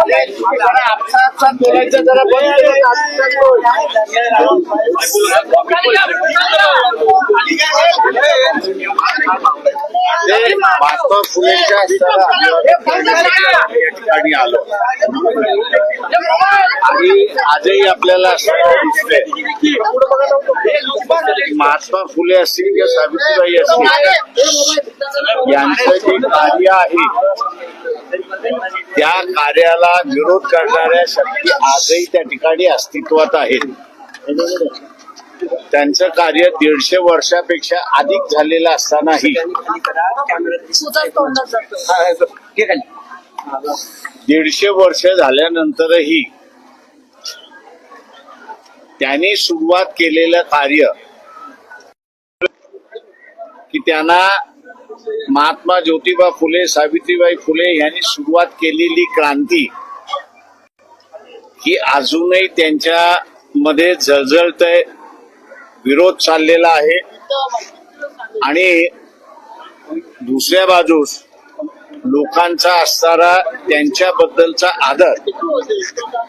जरा आपसात आपसात बोलायचं जरा ते महात्मा फुलेंच्या असताना या ठिकाणी आलो आणि आजही आपल्याला असं दिसतंय. महात्मा फुले असतील किंवा सावित्रीबाई असतील. यांचं जे कार्य आहे त्या कार्याला विरोध करणाऱ्या शक्ती आजही त्या ठिकाणी अस्तित्वात आहेत. त्यांचं कार्य दीडशे वर्षापेक्षा अधिक झालेलं असतानाही दीडशे वर्ष झाल्यानंतरही त्यांनी सुरुवात केलेलं कार्य की त्यांना महात्मा ज्योतिबा फुले सावित्रीबाई फुले यांनी सुरुवात केलेली क्रांती ही अजूनही त्यांच्या मध्ये जळजळतय विरोध चाललेला आहे. आणि दुसऱ्या बाजूस लोकांचा असणारा त्यांच्याबद्दलचा आदर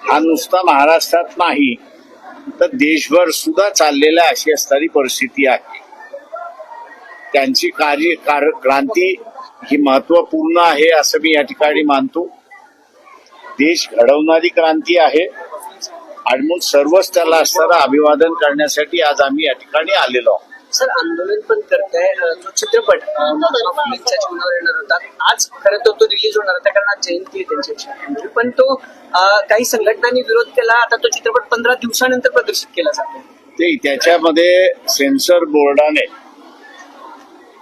हा नुसता महाराष्ट्रात नाही तर देशभर सुद्धा चाललेला अशी असणारी परिस्थिती आहे. त्यांची कार्य कार क्रांती ही महत्त्वपूर्ण आहे असं मी या ठिकाणी मानतो. देश घडवणारी क्रांती आहे. आणि म्हणून सर्वच त्याला असणारं अभिवादन करण्यासाठी आज आम्ही या ठिकाणी आलेलो आहोत. सर आंदोलन पण करताय. जो चित्रपट जीवनावर येणार होता. आज खरं तर तो रिलीज होणार होता कारण आज जयंती आहे. पण तो काही संघटनांनी विरोध केला. आता तो चित्रपट पंधरा दिवसानंतर प्रदर्शित केला जातो ते त्याच्यामध्ये सेन्सर बोर्डाने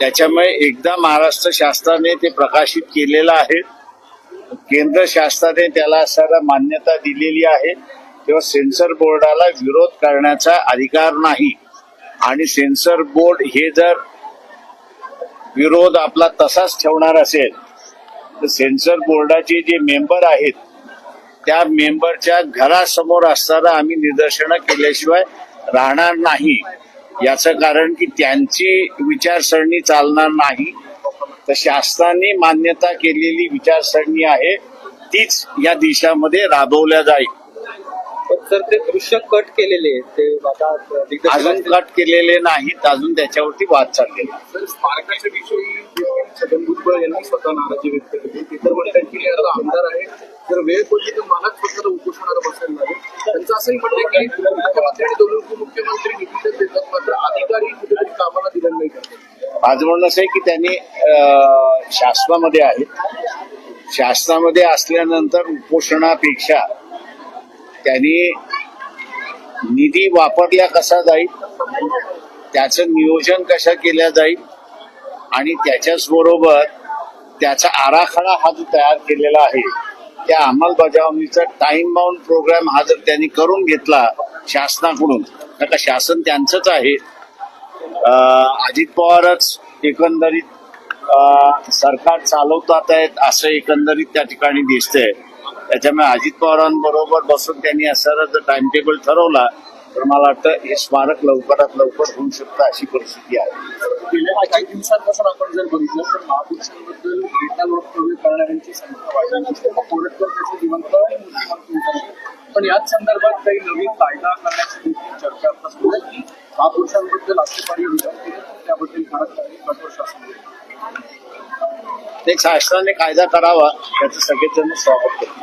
त्याच्यामुळे एकदा महाराष्ट्र शासनाने ते प्रकाशित केलेलं आहे. केंद्र शासनाने त्याला असायला मान्यता दिलेली आहे. तेव्हा सेन्सर बोर्डाला विरोध करण्याचा अधिकार नाही. आणि सेन्सर बोर्ड हे जर विरोध आपला तसाच ठेवणार असेल तर सेन्सर बोर्डाचे जे मेंबर आहेत त्या मेंबरच्या घरासमोर असताना आम्ही निदर्शनं केल्याशिवाय राहणार नाही. याचं कारण की त्यांची विचारसरणी चालणार नाही. तर शासनाने मान्यता केलेली विचारसरणी आहे तीच या देशामध्ये राबवल्या जाईल. तर ते दृश्य कट केलेले ते अजून कट केलेले नाहीत अजून त्याच्यावरती वाद चाललेला आहे. स्मारकाच्या विषयी छगन भुजबळ यांनी स्वतः नाराजी व्यक्त केली. ते तर म्हणतात की आमदार आहे जर वेळ पडली तर मलाच फक्त उपोषणाला बसायला लागेल त्यांचं असंही म्हणणं आहे की मुख्यमंत्री आणि दोन उपमुख्यमंत्री निधीच देतात मात्र अधिकारी कुठेतरी कामाला दिलं नाही करतात माझं म्हणणं असं आहे की त्यांनी शासनामध्ये आहेत. शासनामध्ये असल्यानंतर उपोषणापेक्षा त्यांनी निधी वापरला कसा जाईल त्याचं नियोजन कसं केल्या जाईल आणि त्याच्याच बरोबर त्याचा आराखडा हा जो तयार केलेला आहे त्या अंमलबजावणीचा टाइम बाउंड प्रोग्राम हा जर त्यांनी करून घेतला शासनाकडून तर का शासन त्यांचंच आहे. अजित पवारच एकंदरीत अं, सरकार चालवतात आहेत असं एकंदरीत त्या ठिकाणी दिसतंय. त्याच्यामुळे अजित पवारांबरोबर बसून त्यांनी असा जर टाइम टेबल ठरवला तर मला वाटतं हे स्मारक लवकरात लवकर होऊ शकतं अशी परिस्थिती आहे गेल्या काही दिवसांपासून आपण जर बघितलं तर महापुरुषांबद्दल डेटावर प्रवेश करणाऱ्यांची संख्या कोरटकर त्याचं जिवंत. पण याच संदर्भात काही नवीन कायदा करण्याची देखील चर्चा आता सुरू आहे की महापुरुषांबद्दल आक्षेपार्ह विधान केले तर त्याबद्दल कडक कारवाई कठोर शासन होईल. ते शासनाने कायदा करावा त्याचं सगळेजण स्वागत करतील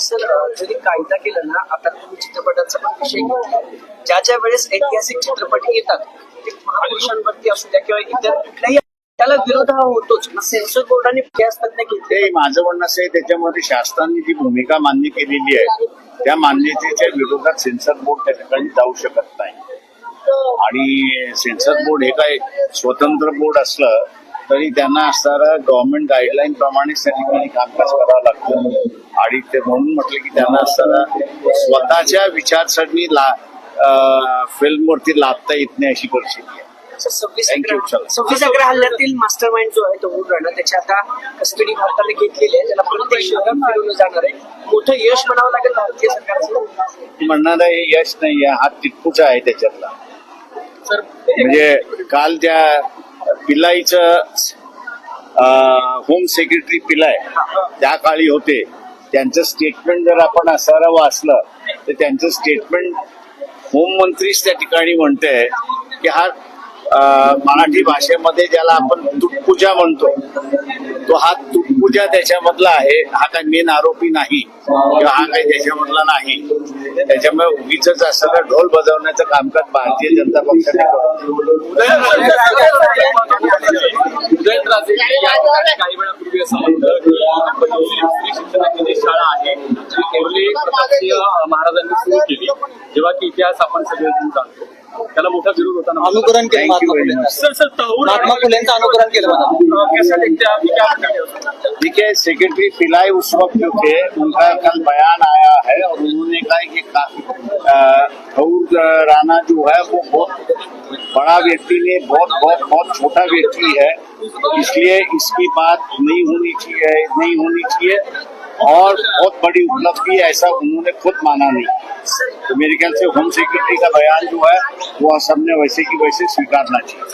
सर जरी कायदा केला ना आता तुम्ही चित्रपटाचा पण विषय घेतला. ज्या ज्या वेळेस ऐतिहासिक चित्रपट येतात ते महापुरुषांवरती असू द्या किंवा इतर कुठल्याही त्याला विरोध हा होतोच. सेन्सर बोर्डाने प्रयासतज्ञ घेतले माझं म्हणणं असं आहे त्याच्यामध्ये शासनाने जी भूमिका मान्य केलेली आहे त्या मान्यतेच्या विरोधात सेन्सर बोर्ड त्या ठिकाणी जाऊ शकत नाही. आणि सेन्सर बोर्ड हे काय स्वतंत्र बोर्ड असलं तरी त्यांना असणारा गव्हर्नमेंट गाईडलाईन प्रमाणे त्या कामकाज करावं लागतं. आणि ते म्हणून म्हटलं की त्यांना असताना स्वतःच्या विचारसरणी ला फिल्मवरती लाभता येत नाही अशी परिस्थिती आहे. सव्वीस अकरा हल्ल्यातील मास्टर माइंड जो आहे तो राणा त्याची आता कस्टडी भारताने घेतलेली आहे. त्याला प्रत्येक शहरात फिरवलं जाणार आहे. मोठं यश म्हणावं लागेल भारतीय सरकारचं? म्हणणार आहे यश नाही हा तिटपूचा आहे त्याच्यातला. म्हणजे काल ज्या पिलाईचं होम सेक्रेटरी पिलाय त्या काळी होते. त्यांचं स्टेटमेंट जर आपण असारा वाचलं तर त्यांचं स्टेटमेंट होम मंत्रीच त्या ठिकाणी म्हणते की हा मराठी भाषेमध्ये ज्याला आपण तुटपूजा म्हणतो तो हा तुट पूजा त्याच्यामधला आहे हा काय मेन आरोपी नाही किंवा हा काही त्याच्यामधला नाही. त्याच्यामुळे उगीच असताना ढोल बजावण्याचं कामकाज भारतीय जनता पक्षाने काही शाळा आहे महाराजांनी सुरू केली. देखिये की इतिहास जाणतो त्याला मोठा विरोध होता अनुकरण केलं महात्मा सर सर महात्मा फुलेंचं अनुकरण केलं देखिए सेक्रेटरी फ़िलहाल उस वक्त जो थे उनका कल बयान आया है और उन्होंने कहा की कि काफ़ी राणा जो है वो बहुत बड़ा व्यक्ति ने बहुत बहुत बहुत छोटा व्यक्ति है। इसलिए इसकी बात नहीं होनी चाहिए नहीं होनी चाहिए। और बहुत बड़ी उपलब्धि है ऐसा उन्होंने खुद माना नहीं। तो मेरे ख्याल से होम सेक्रेटरी का बयान जो है वो सबने वैसे की वैसे स्वीकारना चाहिए।